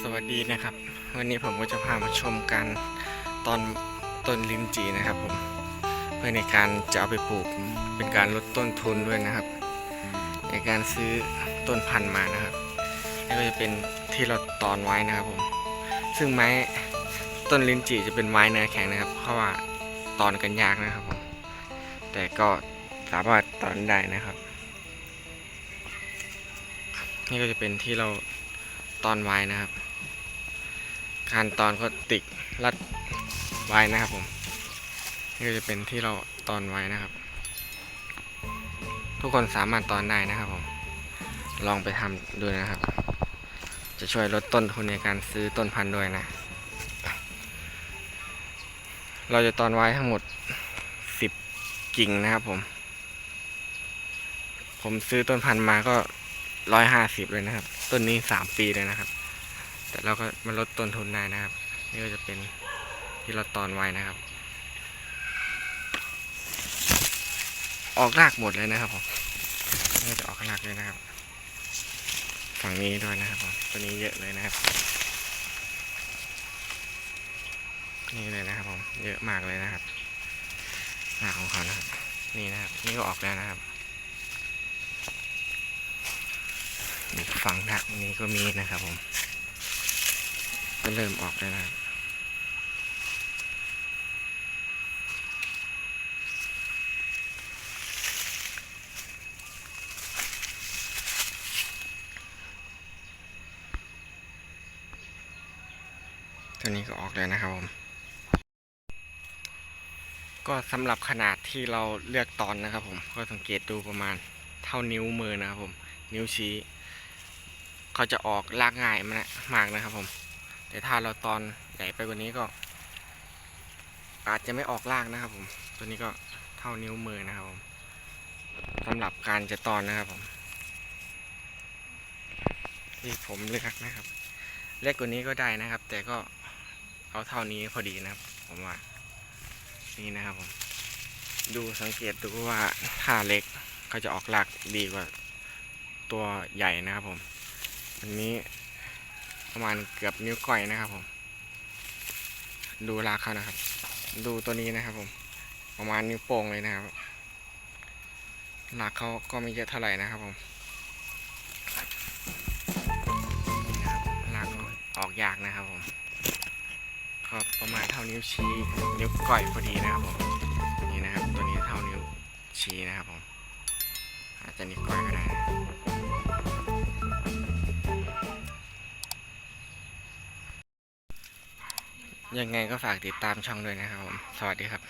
สวัสดีนะครับ วันนี้ผมก็จะพามาชมการตอนต้นลิ้นจีนะครับผมเพื่อในการจะเอาไปปลูกเป็นการลดต้นทุนด้วยนะครับ ในการซื้อต้นพันธุ์มานะครับนี่ก็จะเป็นที่เราตอนไว้นะครับผมซึ่งไม้ต้นลิ้นจีจะเป็นไม้เนื้อแข็งนะครับ เพราะว่าตอนกันยากนะครับผมแต่ก็สามารถตอนได้นะครับนี่ก็จะเป็นที่เราตอนไว้นะครับ การตอนก็ติกรัดไว้นะครับผม นี่ก็จะเป็นที่เราตอนไว้นะครับ ทุกคนสามารถตอนได้นะครับผม ลองไปทำดูนะครับ จะช่วยลดต้นทุนในการซื้อต้นพันธุ์ด้วยนะ เราจะตอนไว้ทั้งหมด 10 กิ่งนะครับผม ผมซื้อต้นพันธุ์มาก็ร้อยห้าสิบเลยนะครับ ต้นนี้สามปีเลยนะครับ แต่เราก็มาลดต้นทุนได้นะครับ นี่ก็จะเป็นที่เราตอนไว้นะครับ ออกรากหมดเลยนะครับผมนี่จะออกรากเลยนะครับ ฝั่งนี้ด้วยนะครับผมตัวนี้เยอะเลยนะครับ นี่เลยนะครับผมเยอะมากเลยนะครับรากของเขานะครับนี่นะครับ นี่ก็ออกแล้วนะครับอีฝั่งทางนี้ก็มีนะครับผม ก็เริ่มออกแล้วนะตัวนี้ก็ออกแล้วนะครับผม ก็สำหรับขนาดที่เราเลือกตอนนะครับผม ก็สังเกตดูประมาณเท่านิ้วมือนะครับผม นิ้วชี้ เขาจะออกลากง่ายมากมากนะครับผม แต่ถ้าเราตอนใหญ่ไปกว่านี้ก็ อาจจะไม่ออกลากนะครับผม ตัวนี้ก็เท่านิ้วมือนะครับผมสำหรับการจะตอนนะครับผมที่ผมเลือกนะครับ เล็กกว่านี้ก็ได้นะครับ แต่ก็เอาเท่านี้พอดีนะครับ ผมว่า นี่นะครับผม ดูสังเกตดูว่าถ้าเล็กเขาจะออกลากดีกว่าตัวใหญ่นะครับผม อันนี้ ประมาณเกือบนิ้วก้อยนะครับผม ดูรากเขานะครับ ดูตัวนี้นะครับผม ประมาณนิ้วโป้งเลยนะครับรากเขาก็ไม่เยอะเท่าไหร่นะครับผมนี่นะครับรากออกยากนะครับผมก็ประมาณเท่านิ้วชี้นิ้วก้อยพอดีนะครับผมนี่นะครับ ตัวนี้เท่านิ้วชี้นะครับผมอาจจะนิ้วก้อยก็ได้ ยังไงก็ฝากติดตามช่องด้วยนะครับผม สวัสดีครับ